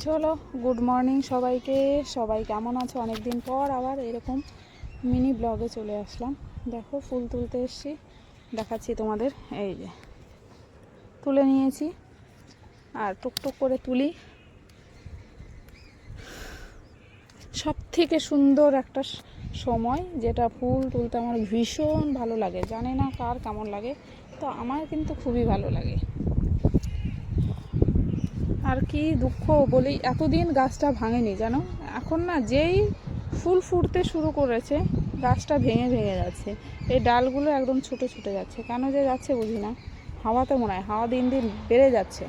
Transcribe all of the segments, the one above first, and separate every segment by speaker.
Speaker 1: চলো good morning সবাইকে। সবাই কেমন আছো? অনেক দিন পর আবার এরকম মিনি ব্লগে চলে আসলাম। দেখো, ফুল তুলতে এসছি। দেখাচ্ছি তোমাদের। এই যে, তুলে নিয়েছি। আর টুকটুক করে তুলি। সব থেকে সুন্দর একটা সময়, যেটা ফুল তুলতে আমার ভীষণ ভালো লাগে। জানি না কার কেমন লাগে, তো আমার কিন্তু খুবই ভালো লাগে। আর কি দুঃখ বলি, এতদিন গাছটা ভাঙেনি জানো? এখন না যেই ফুল ফুটতে শুরু করেছে, গাছটা ভেঙে ভেঙে যাচ্ছে। এই ডালগুলো একদম ছুটে ছুটে যাচ্ছে। কেন যে যাচ্ছে বুঝি না। হাওয়াতে মনে হয়, হাওয়া দিন দিন বেড়ে যাচ্ছে।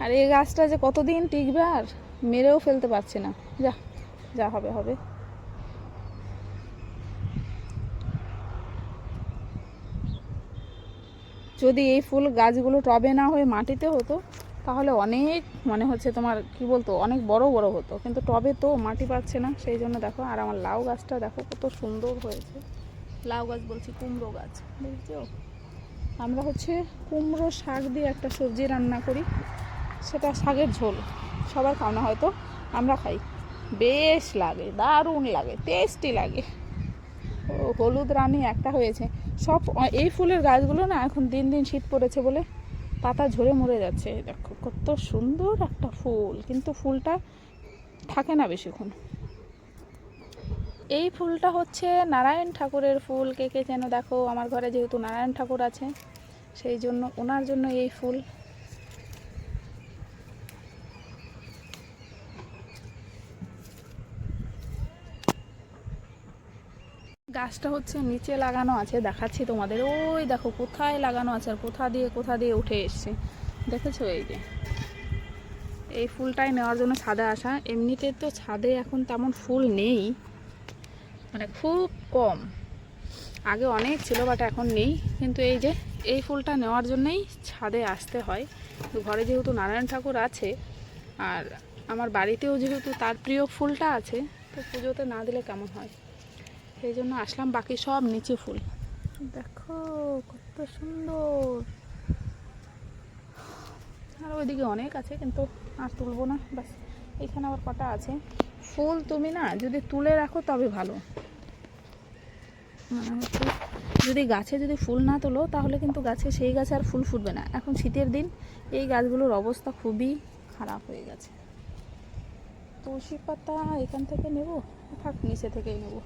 Speaker 1: আর এই গাছটা যে কতদিন টিকবে আর, মেরেও ফেলতে পারছে না। যা যা হবে হবে। যদি এই ফুল গাছগুলো টবে না হয়ে মাটিতে হতো, তাহলে অনেক মানে হচ্ছে তোমার কি বলতো, অনেক বড় বড় হতো। কিন্তু টবে তো মাটি পাচ্ছে না, সেই জন্য দেখো, আর আমার লাউ গাছটা দেখো কত সুন্দর হয়েছে। লাউ গাছ বলছি, কুমড়ো গাছ, বুঝছ? আমরা হচ্ছে কুমড়ো শাক দিয়ে একটা সবজি রান্না করি, সেটা শাকের ঝোল, সবার খাও না হয়তো আমরা খাই। বেশ লাগে, দারুণ লাগে টেস্টি লাগে। ও, হলুদ রানী একটা হয়েছে সব এই ফুলের গাছগুলো না এখন দিন দিন শীত পড়েছে বলে পাতা ঝরে মরে যাচ্ছে। দেখো, কত সুন্দর একটা ফুল, কিন্তু ফুলটা থাকে না বেশিক্ষণ। এই ফুলটা হচ্ছে নারায়ণ ঠাকুরের ফুল। কে কে যেন দেখো, আমার ঘরে যেহেতু নারায়ণ ঠাকুর আছে, সেই জন্য, ওনার জন্য এই ফুল। গাছটা হচ্ছে নিচে লাগানো আছে, দেখাচ্ছি তোমাদের। ওই দেখো, কোথায় লাগানো আছে আর কোথা দিয়ে কোথা দিয়ে উঠে এসছে। দেখেছ এই যে? এই ফুলটাই নেওয়ার জন্য ছাদে আসা। এমনিতে তো ছাদে এখন তেমন ফুল নেই। মানে খুব কম। আগে অনেক ছিল বাট এখন নেই। কিন্তু এই যে, এই ফুলটা নেওয়ার জন্যই ছাদে আসতে হয়। ঘরে যেহেতু নারায়ণ ঠাকুর আছে, আর আমার বাড়িতেও যেহেতু তার প্রিয় ফুলটা আছে, তো পুজোতে না দিলে কেমন হয়? সেই জন্য আসলাম বাকি সব নিচে ফুল। দেখো কত সুন্দর। আর ওইদিকে অনেক আছে কিন্তু আর তুলবো না। বাস এখানে আবার কটা আছে। ফুল তুমি না যদি তুলে রাখো তবে ভালো। মানে হচ্ছে যদি গাছে যদি ফুল না তোলো তাহলে কিন্তু গাছে সেই গাছে আর ফুল ফুটবে না। এখন শীতের দিন এই গাছগুলোর অবস্থা খুবই খারাপ হয়ে গেছে। তুলসী পাতা এখান থেকে নেব? থাক নিচে থেকেই নেব।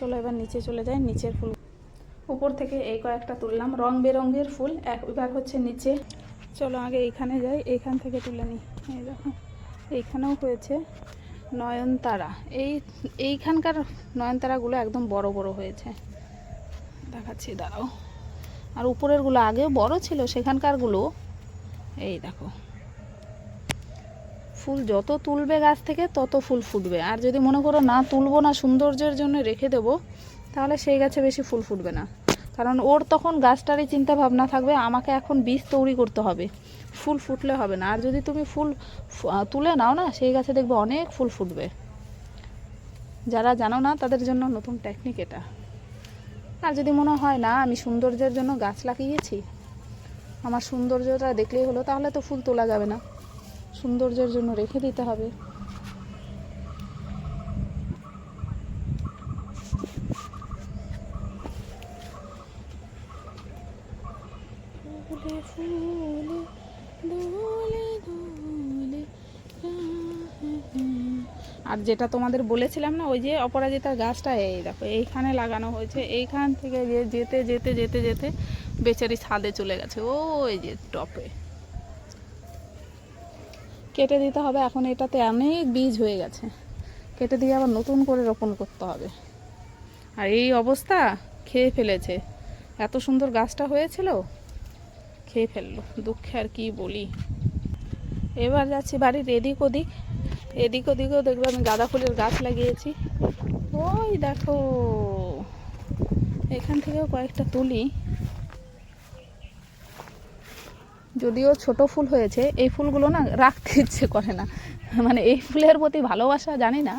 Speaker 1: চলো এবার নিচে চলে যাই, নিচের ফুল। উপর থেকে এই কয়েকটা তুললাম রং বেরঙের ফুল এবার হচ্ছে নিচে। চলো আগে এইখানে যাই, এইখান থেকে তুলে নিই। এই দেখো, এইখানেও হয়েছে নয়নতারা। এই, এইখানকার নয়নতারাগুলো একদম বড় বড় হয়েছে। দেখাচ্ছি, দাঁড়াও। আর উপরেরগুলো আগেও বড় ছিল, সেখানকারগুলো, এই দেখো। ফুল যত তুলবে গাছ থেকে তত ফুল ফুটবে। আর যদি মনে করো না তুলবো না সৌন্দর্যের জন্য রেখে দেবো, তাহলে সেই গাছে বেশি ফুল ফুটবে না। কারণ ওর তখন গাছটারই চিন্তা ভাবনা থাকবে, আমাকে এখন বীজ তৈরি করতে হবে। ফুল ফুটলে হবে না। আর যদি তুমি ফুল তুলে নাও না, সেই গাছে দেখবে অনেক ফুল ফুটবে। যারা জানো না, তাদের জন্য নতুন টেকনিক এটা। আর যদি মনে হয় না, আমি সৌন্দর্যের জন্য গাছ লাগিয়েছি, আমার সৌন্দর্যটা দেখলেই হলো, তাহলে তো ফুল তোলা যাবে না। সৌন্দর্যের জন্য রেখে দিতে হবে। আর যেটা তোমাদের বলেছিলাম না, ওই যে অপরাজিতার গাছটা, এই দেখো, এইখানে লাগানো হয়েছে, এইখান থেকে যেতে যেতে যেতে যেতে বেচারি ছাদে চলে গেছে। ওই যে টপে। কেটে দিতে হবে। এখন এটাতে অনেক বীজ হয়ে গেছে। কেটে দিয়ে আবার নতুন করে রোপণ করতে হবে। আর এই অবস্থা, খেয়ে ফেলেছে। এত সুন্দর গাছটা হয়েছিল, খেয়ে ফেলল। দুঃখে আর কি বলি। এবার যাচ্ছি বাড়ির এদিক ওদিক। এদিক ওদিকেও দেখবে আমি গাঁদা ফুলের গাছ লাগিয়েছি। ওই দেখো, এখান থেকেও কয়েকটা তুলি। যদিও ছোট ফুল হয়েছে, এই ফুলগুলো না রাখতে ইচ্ছে করে না। মানে এই ফুলের প্রতি ভালোবাসা জানি না।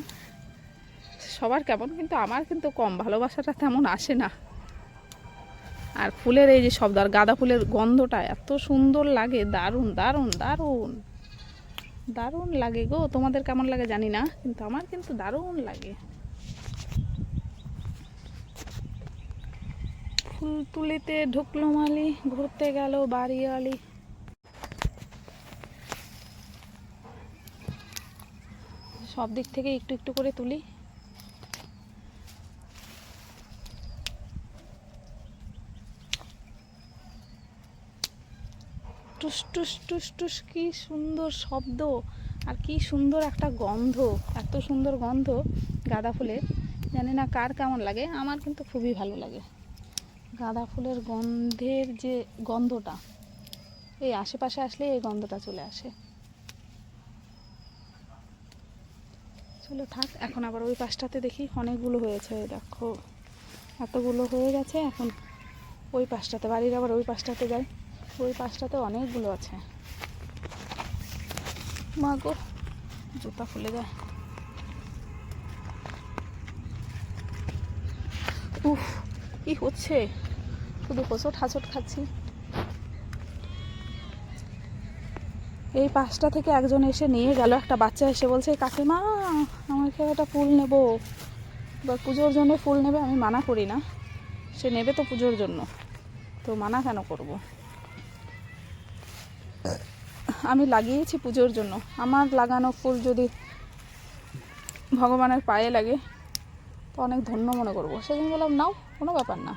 Speaker 1: সবার কেমন কিন্তু আমার কিন্তু কম, ভালোবাসাটা তেমন আসে না। আর ফুলের এই যে শব্দ আর গাঁদা ফুলের গন্ধটা এত সুন্দর লাগে, দারুণ দারুণ দারুণ। দারুণ লাগে গো, তোমাদের কেমন লাগে জানি না, কিন্তু আমার কিন্তু দারুণ লাগে। ফুল তুলিতে ঢুকলো মালি, ঘুরতে গেল বাড়িওয়ালি সব দিক থেকে একটু একটু করে তুলি। টুস টুস টুস টুস, কি সুন্দর শব্দ আর কি সুন্দর একটা গন্ধ, এত সুন্দর গন্ধ গাঁদা ফুলের। জানি না কার কেমন লাগে, আমার কিন্তু খুবই ভালো লাগে। গাঁদা ফুলের গন্ধের যে গন্ধটা, এই আশেপাশে আসলে এই গন্ধটা চলে আসে। চলো থাক, এখন আবার ওই পাশটাতে দেখি অনেকগুলো হয়েছে দেখো। এতগুলো হয়ে গেছে, এখন ওই পাশটাতে, বাড়ির আবার ওই পাশটাতে যাই। ওই পাশটাতে অনেকগুলো আছে। মা গো, জুতা খুলে যায় উফ, কি হচ্ছে? শুধু হোঁচট হাঁচট খাচ্ছি। এই পাশটা থেকে একজন এসে নিয়ে গেল, একটা বাচ্চা এসে বলছে, কাকিমা, আমাকে একটা ফুল নেব। বা পুজোর জন্য ফুল নেবে, আমি মানা করি না। সে নেবে তো পুজোর জন্য। তো মানা কেন করব? আমি লাগিয়েছি পুজোর জন্য। আমার লাগানো ফুল যদি ভগবানের পায়ে লাগে, তো অনেক ধন্য মনে করব। সেদিন বললাম, নাও, কোনো ব্যাপার না।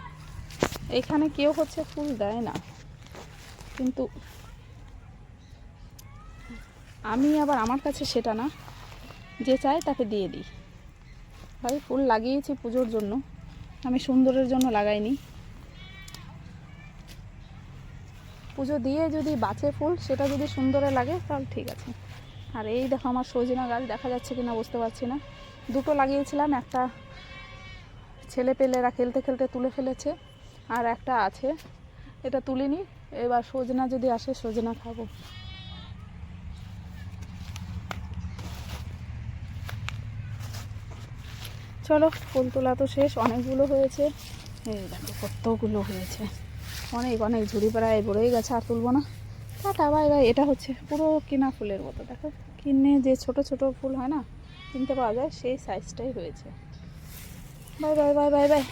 Speaker 1: এখানে কেউ হচ্ছে ফুল দেয় না। কিন্তু আমি আবার আমার কাছে সেটা না, যে চায় তাকে দিয়ে দিই। ভাই, ফুল লাগিয়েছি পুজোর জন্য। আমি সুন্দরের জন্য লাগাইনি। পুজো দিয়ে যদি বাঁচে ফুল, সেটা যদি সুন্দরে লাগে, তাহলে ঠিক আছে। আর এই দেখো আমার সজনা গাছ, দেখা যাচ্ছে কিনা বুঝতে পারছি না। দুটো লাগিয়েছিলাম, একটা ছেলে পেলেরা খেলতে খেলতে তুলে ফেলেছে, আর একটা আছে। এটা তুলিনি, এবার সজনা যদি আসে, সজনা খাব। চলো, ফুল তোলা তো শেষ, অনেকগুলো হয়েছে। এই দেখো, কতগুলো হয়েছে। অনেক অনেক ঝুড়ি প্রায় ভরেই গেছে, আর তুলবো না। Tata, bye bye. এটা হচ্ছে পুরো কিনা ফুলের মতো, দেখো। কিনে যে ছোট ছোট ফুল হয় না, কিনতে পাওয়া যায়, সেই সাইজটাই হয়েছে। Bye bye bye bye bye.